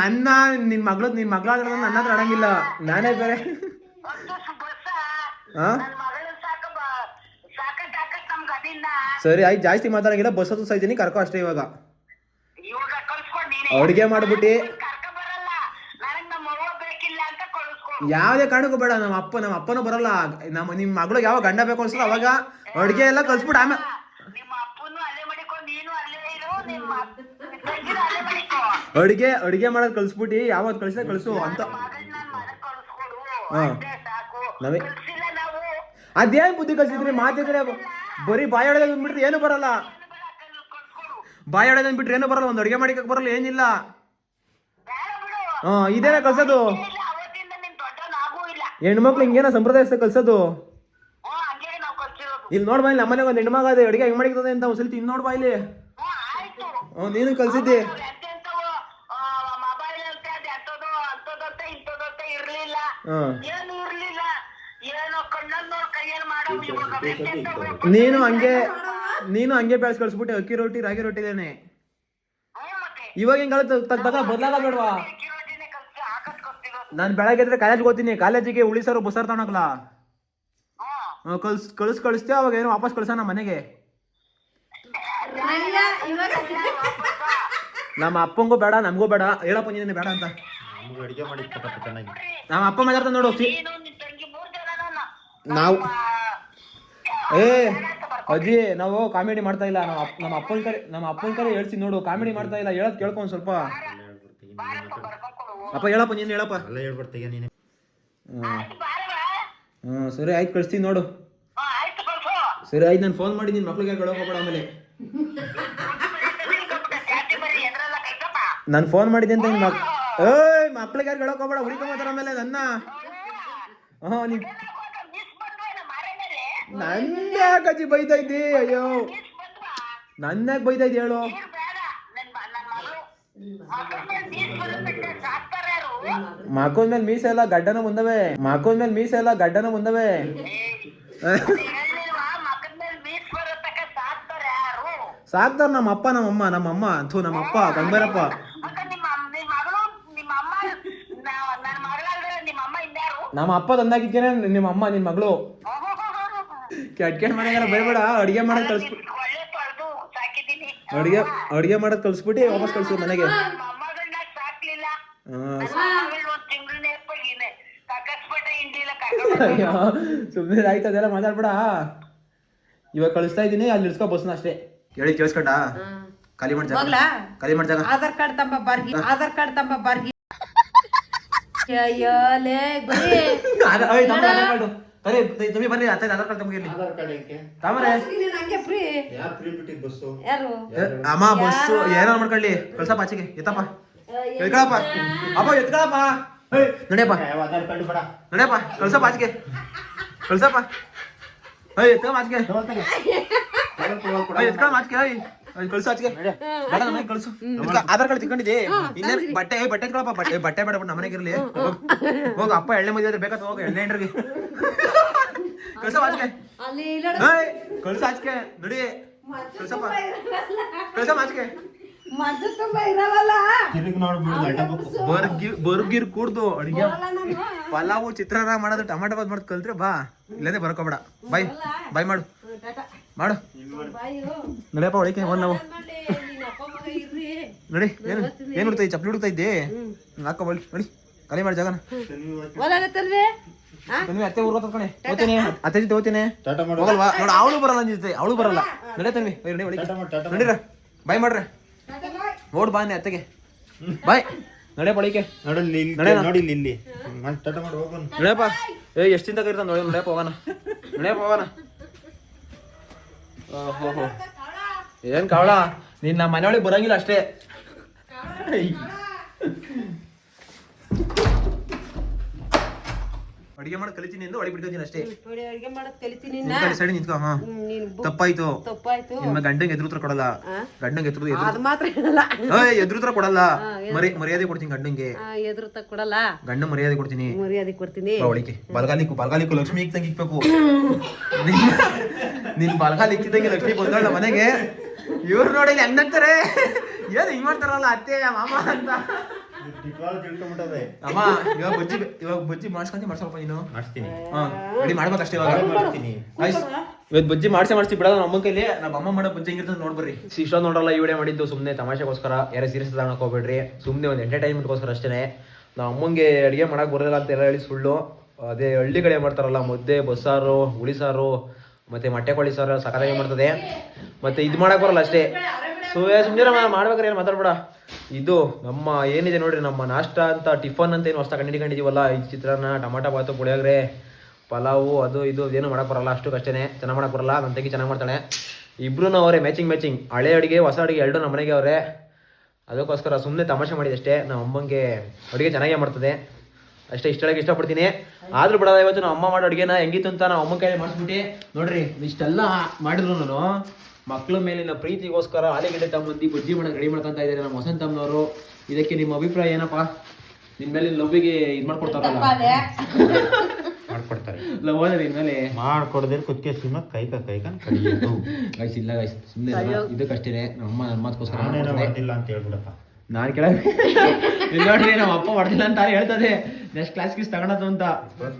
ನನ್ನ ನಿನ್ ಮಗಳು ನಿನ್ ಮಗಳ ನನ್ನ ಹತ್ರ ಆಡಂಗಿಲ್ಲ. ನಾನೇ ಬೇರೆ. ಹಾ ಸರಿ ಆಯ್ತು ಜಾಸ್ತಿ ಮಾತಾಡಂಗಿಲ್ಲ. ಬಸ್ ಹತ್ತು ಸೈದಿನಿ ಕರ್ಕೋ ಅಷ್ಟೇ ಇವಾಗ. ಅಡುಗೆ ಮಾಡ್ಬಿಟ್ಟು. ಯಾವುದೇ ಕಾರಣಕ್ಕೂ ಬೇಡ ನಮ್ಮ ಅಪ್ಪ ನಮ್ಮ ಅಪ್ಪನೂ ಬರಲ್ಲ. ನಮ್ಮ ನಿಮ್ಮ ಮಗಳಿಗೆ ಯಾವ ಗಂಡ ಬೇಕು ಅನ್ಸಲ್ಲ ಅವಾಗ ಅಡುಗೆ ಎಲ್ಲ ಕಲ್ಸ್ಬಿಟ್ಟು ಆಮೇಲೆ ನಿಮ್ಮ ಅಪ್ಪನು ಅಲ್ಲೇ ಮಾಡಿಕೊಂಡು ನೀನು ಅಲ್ಲೇ ಇರು ನಿಮ್ಮ ಅಡಿಗೆ ಅಡಿಗೆ ಮಾಡೋದ್ ಕಳ್ಸ್ಬಿಟ್ಟು ಯಾವತ್ ಕಳ್ಸ ಕಳ್ಸು ಅಂತ. ಹಾ. ನಮಗೆ ಅದೇನ್ ಬುದ್ಧಿ ಕಳ್ಸಿದ್ರಿ? ಮಾತಿದ್ರೆ ಬರೀ ಬಾಯಿ ಹೊಡೆದ್ ಅಂದ್ಬಿಟ್ರೆ ಏನು ಬರಲ್ಲ. ಬಾಯಿ ಹೊಡೆದ್ ಅಂದ್ಬಿಟ್ರೆ ಏನು ಬರಲ್ಲ? ಒಂದ್ ಅಡಿಗೆ ಮಾಡಿಕಕ್ ಬರಲ್ಲ ಏನಿಲ್ಲ. ಹಾ ಇದೇನ ಕಳ್ಸೋದು? ಹೆಣ್ಮಕ್ಳು ಹಿಂಗೇನ ಸಂಪ್ರದಾಯ ಕಲ್ಸೋದು ಇಲ್ಲಿ ನೋಡ್ಬಾ ಇಲ್ಲಿ ನಮ್ಮನೆ ಒಂದು ಹೆಣ್ಮಗ ಅದೇ ಅಡಿಗೆ ಹೆಂಗ್ ಮಾಡಿಕ್ತದೆ ಅಂತ ಒಂದ್ಸಲಿ ತಿನ್ ನೋಡ್ಬಾ ಇಲ್ಲಿ. ನೀನು ಕಳ್ಸಿದ್ದಿ. ಏನು ಇರ್ಲಿಲ್ಲ. ಏನೋ ಕಣ್ಣಲ್ಲಿ ನೋಡ್ ಕೈಯಲ್ಲಿ ಮಾಡೋ ಇವಾಗ. ಎಂತೆಂತವು ನೀನು ಹಂಗೆ ನೀನು ಹಂಗೆ ಬೆಳೆಸ್ ಕಳ್ಸ್ಬಿಟ್ಟೆ ಅಕ್ಕಿ ರೊಟ್ಟಿ ರಾಗಿ ರೊಟ್ಟಿದೇನೆ ಹ್ಞೂ ಮತ್ತೆ. ಇವಾಗ ಹಿಂಗ ತಗ ಬದಲಾಗ ಬೇಡವಾ? ಕಲ್ಸಿ ಕಲ್ಸಿರೋದು. ನಾನು ಬೆಳಗ್ಗೆ ಎದ್ರೆ ಕಾಲೇಜ್ಗೆ ಹೋಗ್ತೀನಿ ಕಾಲೇಜಿಗೆ ಉಳಿಸಾರು ಬಸ್ಸಾರು ತಗೊಳಕ್ಲ ಕಳ್ಸ್ ಕಳ್ಸ್ ಕಳಿಸ್ತೀಯ ಅವಾಗ ಏನು ವಾಪಸ್ ಕಳ್ಸೋಣ ಮನೆಗೆ? ಇವಾಗ ನಮ್ಮ ಅಪ್ಪಂಗೂ ಬೇಡ ನಮಗೂ ಬೇಡ ಹೇಳಪ್ಪ ನೀನೇ ಬೇಡ ಅಂತ. ನಮ್ಗೆ ಅಡಿಗೆ ಮಾಡಿ ಇಷ್ಟಪಟ್ಟು ಚೆನ್ನಾಗಿ. ನಮ್ಮ ಅಪ್ಪ ಮಾತಾಡ್ತಾ ನೋಡು ಸಿ ನೀನು ನಿನ್ ತಂಗಿ ಮೂರ್ ಜನ ನಾವು ಏ ಅಜ್ಜಿ ನಾವು ಕಾಮಿಡಿ ಮಾಡ್ತಾ ಇಲ್ಲ. ನಮ್ಮ ಅಪ್ಪ ನಮ್ಮ ಅಪ್ಪನ ಕರೆ ನಮ್ಮ ಅಪ್ಪನ ಕರೆ ಹೇಳ್ತೀನಿ ನೋಡು ಕಾಮಿಡಿ ಮಾಡ್ತಾ ಇಲ್ಲ. ಹೇಳೋದ್ ಕೇಳ್ಕೊ ಒಂದ್ ಸ್ವಲ್ಪ. ಅಪ್ಪ ಹೇಳಪ್ಪ ನೀನು ಹೇಳಪ್ಪ. ಎಲ್ಲ ಹೇಳ್ಬಿಡ್ತೀಯ ನೀನು. ಹ್ಞೂ ಸರಿ ಆಯ್ತು ಕಳಿಸ್ತೀನಿ ನೋಡು. ಸರಿ ಆಯ್ತು ನಾನು ಫೋನ್ ಮಾಡಿ ನಿನ್ನ ಮಕ್ಳಿಗೆ ಹೇಳೋಕೆ ಹೋಗ್ಬೇಡ ಆಮೇಲೆ ನಾನು ಫೋನ್ ಮಾಡಿದ್ದೆ ಅಂತ ನಿನ್ನ ಮಕ್ ಮಕ್ಳಿಗೆ ಯಾರು ಹೇಳೋಕೆ ಹೋಗ್ಬೇಡ ಹುಡುಕೊಂಬತ್ತಾರ ಆಮೇಲೆ ನನ್ನ ಹಾಂ ನೀ ಮೇಲೆ? ನನ್ನ ಯಾಕೆ ಅಜ್ಜಿ ಬೈತಾ ಇದ್ದಿ? ಅಯ್ಯೋ. ನನ್ನ ಯಾಕೆ ಬೈತಾ ಇದ್ದಿ ಹೇಳು? ನೀರ್ ಬೇಡ ನನ್ ಮ- ನನ್ ಮಗಳು ಮಗಳ ಮೇಲೆ ಮೀಸ ಮೇಲೆ ಎಲ್ಲ ಗಡ್ಡನ ಮುಂದವೆ. ಮಕ್ಕಳ ಮೇಲೆ ಮೀಸ ಎಲ್ಲ ಗಡ್ಡನ ಮುಂದವೆ. ಮೇಲೆ ಸಾಕ್ತಾರ ನಮ್ಮ ಅಪ್ಪ ನಮ್ಮ ಅಮ್ಮ ನಮ್ಮ ಅಮ್ಮ ಥೂ ನಮ್ಮ ಅಪ್ಪ ಗಂಭೀರಪ್ಪ ಅಕ್ಕ ನಿಮ್ಮ ಅಮ್ಮ- ನಿಮ್ಮ ಮಗಳು ನಿಮ್ಮ ಅಮ್ಮ ನಾ- ನನ್ನ ಮಗಳಲ್ದ್ರೆ ನಿಮ್ಮ ಅಮ್ಮ ಇನ್ಯಾರು ನಮ್ಮ ಅಪ್ಪ ತಂದಾಗಿದ್ದೇನೆ ನಿಮ್ಮ ಅಮ್ಮ ನಿನ್ನ ಮಗಳು. ಕೆಟ್ಕೆಟ್ ಮನೆಗಾರ ಮನೆಗೆಲ್ಲ ಬೈಬೇಡ ಅಡಿಗೆ ಮಾಡೋದು ಕಳಿಸ್ಬಿಟ್ಟು ಅಡುಗೆ ಅಡುಗೆ ಮಾಡೋದು ಕಳ್ಸ್ಬಿಟ್ಟು ವಾಪಸ್ ಕಳ್ಸು ಮನೆಗೆ. ಸುಮ್ಮನೆ ಆಯ್ತು ಅದೆಲ್ಲ ಮಾತಾಡ್ಬೇಡ. ಇವಾಗ ಕಳಿಸ್ತಾ ಇದ್ದೀನಿ ಅಲ್ಲಿ ಇಳಿಸ್ಕೊ ಬಸ್ನ ಅಷ್ಟೇ. ಕೇಳಿ ಕೇಳಿಸ್ಕೊಂಡ? ಖಾಲಿ ಮಾಡಿ ಜಾಗ ಖಾಲಿ ಮಾಡಿ ಜಾಗ ಆಧಾರ್ ಕಾರ್ಡ್ ತಂಬ ಬಾರ್ಗಿ ಆಧಾರ್ ಕಾರ್ಡ್ ತಂಬ ಬಾರ್ಗಿ ತಮ್ಮಿ ಬರ್ರಿ ಅತ್ತೆ ಆಧಾರ್ ಕಾರ್ಡ್ ತಮಗೆ ಆಧಾರ್ ಕಾರ್ಡ್ ಯಾಕೆ? ತಾಮರೆ ನೀನ್ ಹಂಗೆ ಫ್ರೀ ಯಾ ಫ್ರೀ ಬಿಟ್ಟಿದ್ ಬಸ್ಸು? ಯಾರು? ಅಮ್ಮ ಬಸ್ ಏನಾರ ಮಾಡ್ಕೊಳ್ಳಿ. ಕಳ್ಸಪ್ಪ ಆಚೆಗೆ. ಎತ್ತಪ್ಪ. ಎತ್ಕೊಳಪ್ಪ. ಅಪ್ಪ ಎತ್ಕೊಳಪ್ಪ. ನಡೆಯಪ್ಪ. ಯಾವ ಆಧಾರ್ ಕಾರ್ಡ್ ಬೇಡ. ನಡೆಯಪ್ಪ ಕಳ್ಸಪ್ಪ ಆಚೆಗೆ. ಕಳ್ಸಪ್ಪ ಏಯ್ ಎತ್ಕೊಳಮ್ಮ ಆಚೆಗೆ. ಏಯ್, ಎತ್ಕೊಳಮ್ಮ ಆಚೆಗೆ ಕಳ್ಸು ಆಚೆಗೆ ಬೇಡ ನನಗೆ ಕಳ್ಸು. ಎತ್ಕೊ, ಆಧಾರ್ ಕಾರ್ಡ್ ಇನ್ನೇನ್ ಬಟ್ಟೆ ಬಟ್ಟೆ ಎತ್ಕೊಳಪ್ಪ ಬಟ್ಟೆ ಬಟ್ಟೆ ಬೇಡ ಬಿಡು ನಮ್ಮನೆಗೆ ಇರಲಿ. ಹೋಗ. ಅಪ್ಪ ಎಳ್ಳೆ ಮದುವೆ ಆದ್ರೆ ಬೇಕಾದ್ರೆ ಹೋಗ ಎಣ್ಣೆ ಹೆಂಡ್ರಿಗೆ. ಕಳ್ಸಪ್ಪ ಆಚೆಗೆ ಅಲ್ಲಿ ಇಲ್ಲ. ಏಯ್ ಕಳ್ಸ ಆಚೆಗೆ ನೋಡಿ. ಕಳ್ಸಪ್ಪ. ಕಳ್ಸಮ್ಮ ಆಚೆಗೆ ಮದ್ದು ತುಂಬ ಇರವಲ್ಲ ತಿರುಗಿ ನೋಡ್ಬಿಡು ಗಡ್ಡ ಬೇಕು ಬರ್ಗಿ ಬರ್ಗಿರ್ ಕೂಡ್ದು ಅಡಿಗೆ. ಪಲಾವು ಚಿತ್ರಾನ್ನ ಮಾಡೋದು ಟೊಮೆಟೊ ಬಾತ್ ಮಾಡೋದು ಕಲ್ತ್ರೆ ಬಾ. ಇಲ್ಲದೆ ಬರ್ಕೋಬೇಡ. ಬೈ. ಬೈ ಮಾಡು. ಮಾಡು. ಬಾಯು ನಡೆಯಪ್ಪ ಒಳಗೆ ಒಂದ್ ನಾವು. ನಡಿ ಏನು? ಏನು ಹುಡ್ತಾ ಚಪ್ಪಲಿ ಹುಡ್ತಾ ಇದ್ದೆ? ನಾಕ ಬಳಿ ನೋಡಿ. ಕಲಿ ಮಾಡಿ ಜಾಗನ. ಅತ್ತೆ ಊರ್ ಕಣೆ ಹೋಗ್ತೀನಿ. ಅತ್ತೆ ಜೊತೆ ಹೋಗ್ತೀನಿ ಟಾಟಾ ಮಾಡು. ಹೋಗಲ್ವಾ? ನೋಡು ಅವಳು ಬರಲ್ಲ ಜೊತೆ ಅವಳು ಬರಲ್ಲ. ನಡೆ ತನ್ವಿ. ನಡಿ ಒಳಗೆ ಟಾಟಾ ಟಾಟಾ ನಡೀರ. ಬಾಯ್ ಮಾಡ್ರೆ. ಓಡ್ ಬಾ ಅತ್ತೆಗೆ. ಬಾಯ್. ನಡೆ ಬಳಿಕೆ ನೋಡಿ ಇಲ್ಲಿ. ನೋಡಿ ನಡೆಯಪ್ಪ. ಏ ಎಷ್ಟು ಚಿಂತ ಕರಿತಾನ ನೋಡಿ ನಡೆಯಪ್ಪ ಹೋಗೋಣ. ನಡೆಯಪ್ಪ ಹೋಗೋಣ. ಏನ್ ಕವಳ? ನೀನ್ ನಮ್ಮ ಮನೆಯೊಳಗೆ ಬರಂಗಿಲ್ಲ ಅಷ್ಟೇ. ಅಡಿಗೆ ಮಾಡಿ ಕಲಿತೀನಿ ಎಂದು ಒಳಗೆ ಬಿಡ್ತೀನಿ ಅಷ್ಟೇ. ಅಡಿಗೆ ಮಾಡೋದ್ ಕಲಿತೀನಿ ಸೈಡ್ ನಿಂತ್ಕೊ ತಪ್ಪಾಯ್ತು. ತಪ್ಪಾಯ್ತು. ನಿಮ್ಮ ಗಂಡಂಗೆ ಎದುರು ಉತ್ತರ ಕೊಡಲ್ಲ. ಗಂಡಂಗೆ ಎದುರು ಎದುರು ಅದು ಮಾತ್ರ ಹೇಳಲ್ಲ. ಏಯ್ ಎದುರು ಉತ್ತರ ಕೊಡಲ್ಲ. ಮರಿ ಮರ್ಯಾದೆ ಕೊಡ್ತೀನಿ ಗಂಡಂಗೆ. ಎದುರು ತ ಕೊಡಲ್ಲ. ಗಂಡ ಮರ್ಯಾದೆ ಕೊಡ್ತೀನಿ. ಮರ್ಯಾದೆ ಕೊಡ್ತೀನಿ. ಬಾ ಬಲಗಾಲಿಕ್ಕು ಬಲಗಾಲಿಕ್ಕು ಲಕ್ಷ್ಮಿ ಈಗ ಇಕ್ಬೇಕು. ನಿನ್ ಬಲಗಾಲಿ ಇಕ್ಕಿದಂಗೆ ಲಕ್ಷ್ಮಿ ಬಂದಳ ಮನೆಗೆ. ಇವ್ರು ನೋಡಿ ಹೆಂಗ್ ಏನು ಹಿಂಗ್ ಮಾಡ್ತಾರಲ್ಲ ಅತ್ತೆ ಮಾಮ ಅಂತ. ಅಮ್ಮ ಇವಾಗ ಬಜ್ಜಿ ಇವಾಗ ಬಜ್ಜಿ ಮಾಡ್ಸ್ಕೊಂತಿ ಮಾಡ್ಸಪ್ಪ ನೀನು. ಮಾಡ್ತೀನಿ ಹಾ ರೆಡಿ ಮಾಡ್ಬೇಕಷ್ಟೇ ಇವಾಗ. ಇವತ್ತು ಬಜ್ಜಿ ಮಾಡ್ಸೆ ಬಿಡಲ್ಲ ನಮ್ಮ ಕೈಲಿ. ನಮ್ಮ ಅಮ್ಮ ಮಾಡೋ ಬಜ್ಜಿ ಹೆಂಗಿರ್ತದೆ ನೋಡ್ಬರ್ರಿ. ಇಷ್ಟ ನೋಡಲ್ಲ ಈ ವಿಡಿಯೋ ಮಾಡಿದ್ದು ಸುಮ್ಮನೆ ತಮಾಷೆಗೋಸ್ಕರ ಯಾರೇ ಸೀರಿಯಸ್ ತಗೊಳಕ್ ಹೋಗ್ಬೇಡ್ರಿ ಸುಮ್ಮನೆ ಒಂದು ಎಂಟರ್ಟೈನ್ಮೆಂಟ್ಗೋಸ್ಕರ ಅಷ್ಟೇ ನಾವು ಅಮ್ಮಂಗೆ ಅಡಿಗೆ ಮಾಡಕ್ ಬರಲ್ಲ ಅಂತ ಎಲ್ಲ ಹೇಳಿ ಸುಳ್ಳು. ಅದೇ ಹಳ್ಳಿ ಕಡೆ ಮಾಡ್ತಾರಲ್ಲ ಮುದ್ದೆ ಬಸ್ಸಾರು ಹುಳಿಸಾರು ಮತ್ತೆ ಮೊಟ್ಟೆ ಕೋಳಿ ಸಾರು ಸಕಾಲಾಗಿ ಮಾಡ್ತದೆ? ಮತ್ತೆ ಇದು ಮಾಡಕ್ ಬರಲ್ಲ ಅಷ್ಟೇ. ಸುಮ್ಮನೆ ಸುಮ್ಮನೆ ಮಾಡ್ಬೇಕಾರೆ ಏನು ಮಾತಾಡ್ಬೇಡ. ಇದು ನಮ್ಮ ಏನಿದೆ ನೋಡ್ರಿ, ನಮ್ಮ ನಾಷ್ಟ ಅಂತ ಟಿಫನ್ ಅಂತ ಏನು ಹೊಸ್ತಾ ಕಂಡಿಕೊಂಡಿದೀವಲ್ಲ ಈ ಚಿತ್ರಾನ್ನ, ಟಮಾಟ, ಬಾತು, ಪುಳಿಯೋಗ್ರೆ, ಪಲಾವು, ಅದು ಇದು ಏನು ಮಾಡಕ್ ಬರಲ್ಲ, ಅಷ್ಟು ಕಷ್ಟನೆ. ಚೆನ್ನಾಗಿ ಮಾಡಕ್ ಬರಲ್ಲ ನನ್ನ ತಂಗಿ ಚೆನ್ನಾಗಿ ಮಾಡ್ತಾಳೆ. ಇಬ್ರು ಅವರೇ ಮ್ಯಾಚಿಂಗ್ ಮ್ಯಾಚಿಂಗ್ ಹಳೆ ಅಡುಗೆ, ಹೊಸ ಅಡುಗೆ, ಎರಡು ನಮ್ಮ ಮನೆಗೆ ಅವರೇ. ಅದಕ್ಕೋಸ್ಕರ ಸುಮ್ಮನೆ ತಮಾಷೆ ಮಾಡಿದಷ್ಟೇ. ನಮ್ಮ ಅಮ್ಮಂಗೆ ಅಡುಗೆ ಚೆನ್ನಾಗೇ ಮಾಡ್ತದೆ. ಅಷ್ಟೇ ಇಷ್ಟೊಳಗೆ ಇಷ್ಟಪಡ್ತೀನಿ. ಆದ್ರೂ ಬಿಡೋದ ಇವತ್ತು ನಮ್ಮ ಅಮ್ಮ ಮಾಡೋ ಅಡುಗೆನ ಹೆಂಗಿತ್ತು ಅಂತ ನಾವು ಅಮ್ಮನ ಕೈಲಿ ಮಾಡಿಸ್ಬಿಟ್ಟು ನೋಡ್ರಿ ಇಷ್ಟೆಲ್ಲ ಮಾಡಿದ್ರು ನಾನು. ಮಕ್ಕಳ ಮೇಲಿನ ಪ್ರೀತಿಗೋಸ್ಕರ ಆಲೂಗಡ್ಡೆ ತಮ್ಮಂದಿ ಬುದ್ಧಿ ಮಾಡಕ್ಕೆ ರೆಡಿ ಮಾಡ್ಕೊಂತ ಇದ್ದಾರೆ ನಮ್ಮ ವಸಂತಮ್ಮನವರು. ಇದಕ್ಕೆ ನಿಮ್ಮ ಅಭಿಪ್ರಾಯ ಏನಪ್ಪಾ? ನಿನ್ ಮೇಲೆ ಲವ್ಗೆ ಇದು ಮಾಡ್ಕೊಡ್ತಾರಲ್ಲ. ಮಾಡ್ಕೊಡ್ತಾರೆ. ಲವ್ ಅಂದ್ರೆ ನಿನ್ ಮೇಲೆ. ಮಾಡ್ಕೊಡ್ದಿರ ಕುತ್ತಿಗೆ ಸುಮ್ಮ ಕೈಕ ಕೈಕ ಕಡಿಯೋದು. ಗೈಸ್ ಇಲ್ಲ ಗೈಸ್ ಸುಮ್ಮನೆ ಇದಕ್ಕಷ್ಟೇ ನಮ್ಮ ಮಾತುಕೋಸ್ಕರ ಇಲ್ಲ. ಅಂತ ಹೇಳ್ಬಿಡಪ್ಪ. ನಾನ್ ಕೆಳ ಇಲ್ಲಿ ನೋಡ್ರಿ ನಮ್ಮ ಅಪ್ಪ ಹೊಡೆದಿಲ್ಲ ಅಂತ ಹೇಳ್ತದೆ. ನೆಕ್ಸ್ಟ್ ಕ್ಲಾಸ್ ಗೀಸ್ ತಗೊಳದು ಅಂತ.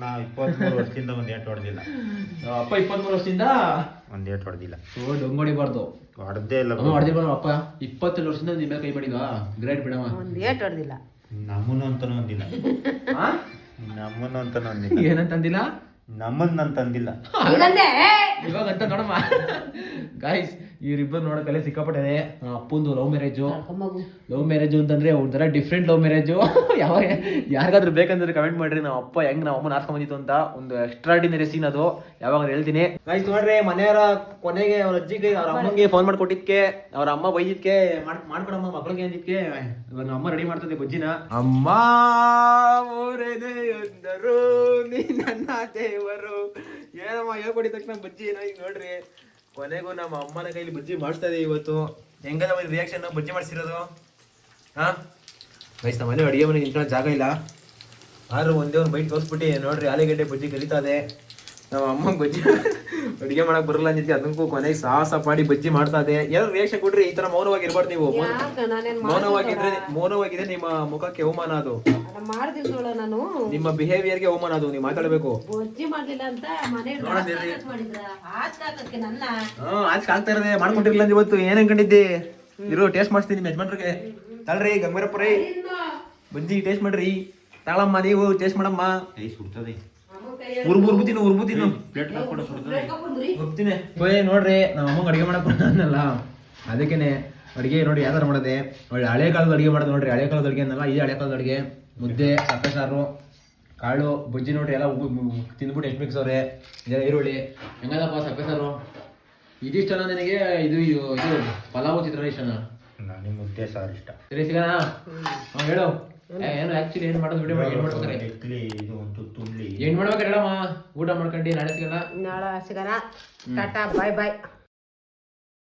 ನಾ ಇಪ್ಪತ್ಮೂರು ವರ್ಷದಿಂದ ಒಂದ್ ಏಟ್ ಹೊಡೆದಿಲ್ಲ. ನಮ್ಮ ಅಪ್ಪ ಇಪ್ಪತ್ಮೂರು ವರ್ಷದಿಂದ? ಒಂದ್ ಏಟ್ ಹೊಡೆದಿಲ್ಲ. ಡೊಂಗ್ ಹೊಡಿಬಾರ್ದು. ಹೊಡೆದೇ ಇಲ್ಲ ಹೊಡೆದಿಲ್ಲ ಅಪ್ಪ? ಇಪ್ಪತ್ತೆರಡು ವರ್ಷದಿಂದ ನಿಮ್ಮ ಮೇಲೆ ಕೈ ಬಿಡಿ ಗ್ರೇಟ್ ಬಿಡಮ್ಮ. ಒಂದ್ ಏಟ್ ಹೊಡೆದಿಲ್ಲ. ನಮ್ಮನ್ನು ಅಂತಾನು ಒಂದಿಲ್ಲ ಆ? ನಮ್ಮನ್ನು ಅಂತಾನು ಒಂದಿಲ್ಲ ಏನಂತಂದಿಲ್ಲ ನಮ್ಮನ್ನ ತಂದಿಲ್ಲ ಇವಾಗ ಅಂತ ನೋಡಮ್ಮ. ಗಾಯ್ಸ್ ಇವ್ರಿಬ್ಬರು ನೋಡೋಕಲ್ಲೇ ಸಿಕ್ಕಾಪಟ್ಟೆ ನಮ್ಮ ಅಪ್ಪಂದು ಲವ್ ಮ್ಯಾರೇಜು ಲವ್ ಮ್ಯಾರೇಜು ಅಂತಂದ್ರೆ ಒಂಥರ ಡಿಫ್ರೆಂಟ್ ಲವ್ ಮ್ಯಾರೇಜು ಯಾವಾಗ ಯಾರಿಗಾದ್ರೂ ಬೇಕಂದ್ರೆ ಕಮೆಂಟ್ ಮಾಡ್ರಿ. ನಮ್ಮ ಅಪ್ಪ ಹೆಂಗ್ ನಮ್ಮ ಅಮ್ಮನ ಆರ್ಸ್ಕೊಂಡ್ ಬಂದಿತ್ತು ಅಂತ ಒಂದು ಎಕ್ಸ್ಟ್ರಾಡಿನರಿ ಸೀನ್ ಅದು. ಯಾವಾಗ ಹೇಳ್ತೀನಿ. ಆಯ್ತು ನೋಡ್ರಿ ಮನೆಯವರ ಕೊನೆಗೆ ಅವ್ರ ಅಜ್ಜಿಗೆ ಅವ್ರ ಅಮ್ಮಂಗೆ ಫೋನ್ ಮಾಡ್ಕೊಟ್ಟಿದ್ಕೆ ಅವ್ರ ಅಮ್ಮ ಬೈದಿದ್ಕೆ ಮಾಡ್ ಮಾಡ್ಕೊಡಮ್ಮ ಮಕ್ಳಿಗೆ ಅಂದಿದ್ಕೆ. ಇವಾಗ ನಮ್ಮ ಅಮ್ಮ ರೆಡಿ ಮಾಡ್ತದೆ ಬಜ್ಜಿನ. ಅಮ್ಮ ನನ್ನ ದೇವರು. ಏನಮ್ಮ ಹೇಳ್ಕೊಡಿದ ತಕ್ಷಣ ಬಜ್ಜಿ ಏನೋ ಈಗ ನೋಡ್ರಿ. ಕೊನೆಗೂ ನಮ್ಮ ಅಮ್ಮನ ಕೈಲಿ ಬಜ್ಜಿ ಮಾಡಿಸ್ತಾ ಇದೆ ಇವತ್ತು. ಹೆಂಗ ಒಂದು ರಿಯಾಕ್ಷನ್ ಬಜ್ಜಿ ಮಾಡಿಸಿರೋದು ಹಾ? ಗೈಸ್, ನಮ್ಮ ಮನೆ ಅಡುಗೆ ಮನೆಗೆ ನಿಂತ್ಕೊಳ್ಳೋ ಜಾಗ ಇಲ್ಲ. ಆದರೂ ಒಂದೇ ಒಂದು ಬೈಟ್ ತೋರಿಸ್ಬಿಟ್ಟು ನೋಡ್ರಿ, ಆಲೂಗಡ್ಡೆ ಬಜ್ಜಿ ಕಲಿತಾ ಇದೆ. ನಮ್ಮ ಅಮ್ಮಂಗೆ ಬಜ್ಜಿ ಅಡುಗೆ ಮಾಡಕ್ ಬರಲ್ಲ ಅಂದಿದ್ದೆ ಅದಕ್ಕೂ ಕೊನೆಗೆ ಸಾಹಸ ಪಾಡಿ ಬಜ್ಜಿ ಮಾಡ್ತಾ ಇದೆ ಯಾರು ರಿಯಾಕ್ಷನ್ ಕೊಡ್ರಿ ಈ ತರ ಮೌನವಾಗಿ ಇರ್ಬಾರ್ದು ನೀವು ಮೌನವಾಗಿದ್ರೆ ಮೌನವಾಗಿದ್ರೆ ಮೌನವಾಗಿದೆ ನಿಮ್ಮ ಮುಖಕ್ಕೆ ಅವಮಾನ ಅದು. ನಿಮ್ಮ ಬಿಹೇವಿಯರ್ ನಾನು. ನಿಮ್ಮ ಬಿಹೇವಿಯರ್ಗೆ ಅವಮಾನ ಅದು ನೀವು ಮಾತಾಡಬೇಕು. ಬಜ್ಜಿ ಮಾಡ್ಲಿಲ್ಲ ಅಂತ ಮನೆ ಆಚೆ ಆಗ್ತಾ ಇರೋದೆ ಮಾಡ್ಕೊಂಡಿರ್ಲಿಲ್ಲ ಅಂದ್ರೆ ಇವತ್ತು ಏನ್ ಅನ್ಕೊಂಡಿದ್ದಿ? ಇರು ಟೇಸ್ಟ್ ಮಾಡ್ತೀನಿ ನಿಮ್ಮ ಯಜಮಾನ್ರಿಗೆ. ತಳ್ರಿ ಗಂಗರಪ್ಪ ರೀ ಬಜ್ಜಿ ಟೇಸ್ಟ್ ಮಾಡ್ರಿ. ತಾಳಮ್ಮ ನೀವು ಟೇಸ್ಟ್ ಮಾಡಮ್ಮ. ಸುಡ್ತದೆ ಉರ್ಬು ತಿನ್ನು ಹೋಗ್ತೀನಿ. ಹೋಯ್ ನೋಡ್ರಿ ನಮ್ಮ ಅಮ್ಮಂಗೆ ಅಡಿಗೆ ಮಾಡಕ್ ಅದಕ್ಕೇನೆ ಅಡಿಗೆ ನೋಡಿ ಯಾವ ಥರ ಮಾಡೋದೆ. ಒಳ್ಳೆ ಹಳೆ ಕಾಲದ ಅಡಿಗೆ ಮಾಡೋದು ನೋಡ್ರಿ. ಹಳೆ ಕಾಲದ ಅಡಿಗೆ ಅನ್ನಲ್ಲ ಇದೇ ಹಳೆ ಕಾಲದ ಅಡಿಗೆ. ಮುದ್ದೆ ಸಪ್ಪೆ ಸಾರು ಕಾಳು ಬುಜ್ಜಿ ನೋಡ್ರಿ ಎಲ್ಲ ತಿಂದುಬಿಟ್ಟು ಎಷ್ಟು ಮಿಕ್ಸವ್ರೆ ಇದೆಲ್ಲ ಈರುಳ್ಳಿ. ಹೆಂಗಲ್ಲಪ್ಪ ಸಪ್ಪೆ ಸಾರು ಇದಿಷ್ಟನ ನನಗೆ? ಇದು ಇದು ಪಲಾವು ಚಿತ್ರಾನ್ನ ಇಷ್ಟನ ನನಗೆ ಮುದ್ದೆ ಸಾರು ಇಷ್ಟ. ಸರಿ ಸಿಗೋಣ ಹೇಳು. ಏನು ಆಕ್ಚುಲಿ ಏನು ಮಾಡೋದು ವಿಡಿಯೋ ಏನ್ ಮಾಡ್ಬೇಕಾರೆ ಏನು ಮಾಡ್ಬೇಕಾರೆ ಹೇಳಮ್ಮ ಊಟ ಮಾಡ್ಕೊಂಡು ನಾಳೆ ಸಿಗೋಣ? ನಾಳೆ ಸಿಗೋಣ. ಟಾಟಾ ಬಾಯ್ ಬಾಯ್